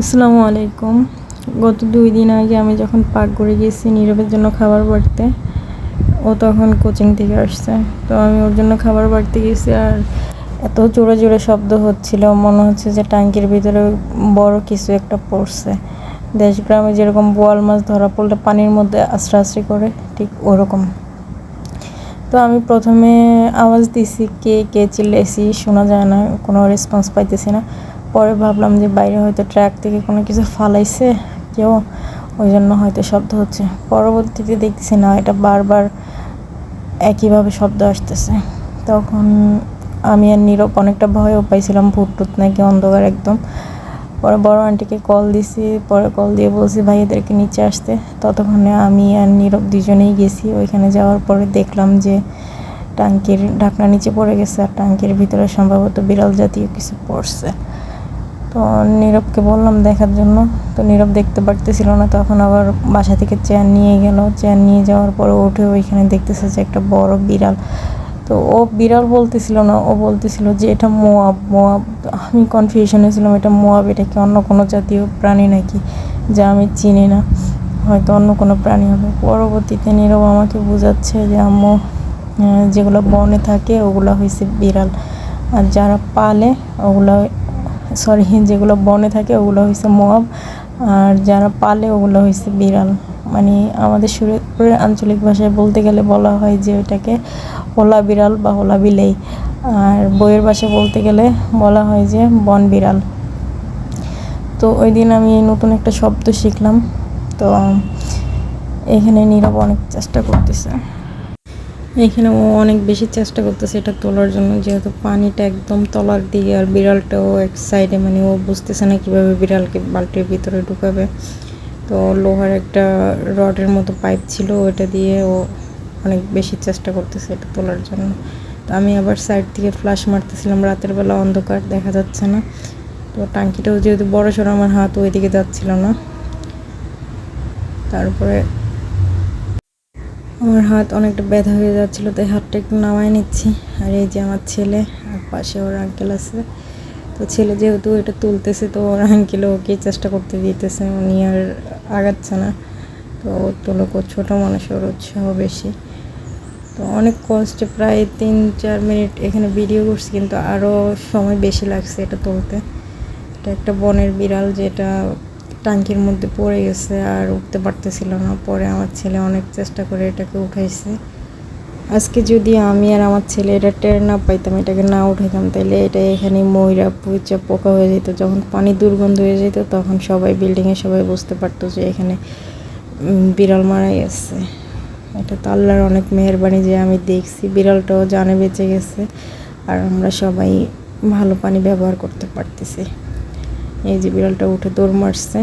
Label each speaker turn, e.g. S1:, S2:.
S1: আসসালামু আলাইকুম। গত দুই দিন আগে আমি যখন পাক করে গেছি নীরবের জন্য খাবার বাড়তে, ও তখন কোচিং থেকে আসছে। তো আমি ওর জন্য খাবার বাড়তে গেছি আর এত জোরে জোরে শব্দ হচ্ছিল, মনে হচ্ছে যে ট্যাঙ্কির ভিতরে বড় কিছু একটা পড়ছে। দেশ গ্রামে যেরকম বোয়াল মাছ ধরা পড়লে পানির মধ্যে আশ্রা আশ্রি করে, ঠিক ওরকম। তো আমি প্রথমে আওয়াজ দিছি, কে কে চিল্লেছি শোনা যায় না, কোনো রেসপন্স পাইতেছি না। পরে ভাবলাম যে বাইরে হয়তো ট্র্যাক থেকে কোনো কিছু ফালাইছে, কেউ ওই জন্য হয়তো শব্দ হচ্ছে। পরবর্তীতে দেখছি না, এটা বারবার একইভাবে শব্দ আসতেছে। তখন আমি আর নীরব অনেকটা ভয়ও পাইছিলাম ভূত টুত নাকি অন্ধকার একদম। পরে বড় আন্টিকে কল দিছি, পরে কল দিয়ে বলছি ভাইয়াদেরকে নিচে আসতে। ততক্ষণে আমি আর নীরব দুজনেই গেছি। ওইখানে যাওয়ার পরে দেখলাম যে টাঙ্কির ঢাকনা নিচে পড়ে গেছে, আর টাঙ্কির ভিতরে সম্ভবত বিড়াল জাতীয় কিছু পড়ছে। তো নীরবকে বললাম দেখার জন্য। তো নীরব দেখতে পারতেছিল না, তখন আবার বাসা থেকে চেয়ার নিয়ে গেল। চেয়ার নিয়ে যাওয়ার পরে উঠে ওইখানে দেখতেছে যে একটা বড় বিড়াল। তো ও বিড়াল বলতেছিল না, ও বলতেছিল যে এটা মোয়াব মোয়াব। আমি কনফিউশনে ছিলাম এটা মোয়াব, এটা কি অন্য কোনো জাতীয় প্রাণী নাকি যা আমি চিনি না। হয়তো অন্য কোনো প্রাণী হবে। পরবর্তীতে নীরব আমাকে বোঝাচ্ছে যে আম্মু যেগুলো বনে থাকে ওগুলো হয়েছে বিড়াল। আর যারা পালে ওগুলো সরি, যেগুলো বনে থাকে ওগুলো হয়েছে মোয়াব, আর যারা পালে ওগুলো হয়েছে বিড়াল। মানে আমাদের সুরেপুরের আঞ্চলিক ভাষায় বলতে গেলে বলা হয় যে ওটাকে ওলা বিড়াল বা ওলা বিলেই। আর বইয়ের ভাষায় বলতে গেলে বলা হয় যে বন বিড়াল। তো ওই দিন আমি নতুন একটা শব্দ শিখলাম, তো এখানে নীরব অনেক চেষ্টা করতেছে। এখানে ও অনেক বেশি চেষ্টা করতেছে এটা তোলার জন্য, যেহেতু পানিটা একদম তলার দিকে আর বিড়ালটাও এক সাইডে মানে ও বুঝতেছে না কীভাবে বিড়ালকে বালতির ভিতরে ঢুকাবে। তো লোহার একটা রডের মতো পাইপ ছিল ওটা দিয়ে ও অনেক বেশি চেষ্টা করতেছে এটা তোলার জন্য। তো আমি আবার সাইড থেকে ফ্লাশ মারতেছিলাম, রাতের বেলা অন্ধকার, দেখা যাচ্ছে না। তো টাঙ্কিটাও যেহেতু বড় সড়ো আমার হাত ওইদিকে যাচ্ছিল না। তারপরে আমার হাত অনেকটা ব্যথা হয়ে যাচ্ছিল, তাই হাতটা একটু নামায় নিচ্ছি। আর এই যে আমার ছেলে, আর পাশে ওর আঙ্কেল আছে। তো ছেলে যেহেতু এটা তুলতেছে, তো ওর আঙ্কেল ওকে চেষ্টা করতে দিতেছে। উনি আর আগাচ্ছে না। তো ওর তুলক, ও ছোটো মানুষ, ওর উৎসাহ বেশি। তো অনেক কষ্টে প্রায় তিন, চার মিনিট এখানে ভিডিও করছি, কিন্তু আরও সময় বেশি লাগছে এটা তুলতে। এটা একটা বনের বিড়াল যেটা টাঙ্কির মধ্যে পড়ে গেছে আর উঠতে পারতেছিল না। পরে আমার ছেলে অনেক চেষ্টা করে এটাকে উঠাইছে। আজকে যদি আমি আর আমার ছেলে এটা টের না পাইতাম, এটাকে না উঠাইতাম তাহলে এটা এখানে ময়রা, পুইচা পোকা হয়ে যেত। যখন পানি দুর্গন্ধ হয়ে যেত, তখন সবাই বিল্ডিংয়ে সবাই বুঝতে পারতো যে এখানে বিড়াল মারা গেছে এটা তো আল্লাহর অনেক মেহরবানি যে আমি দেখছি, বিড়ালটাও জানে বেঁচে গেছে। আর আমরা সবাই ভালো পানি ব্যবহার করতে পারতেছি। এই যে বিড়ালটা উঠে দৌড় মারছে।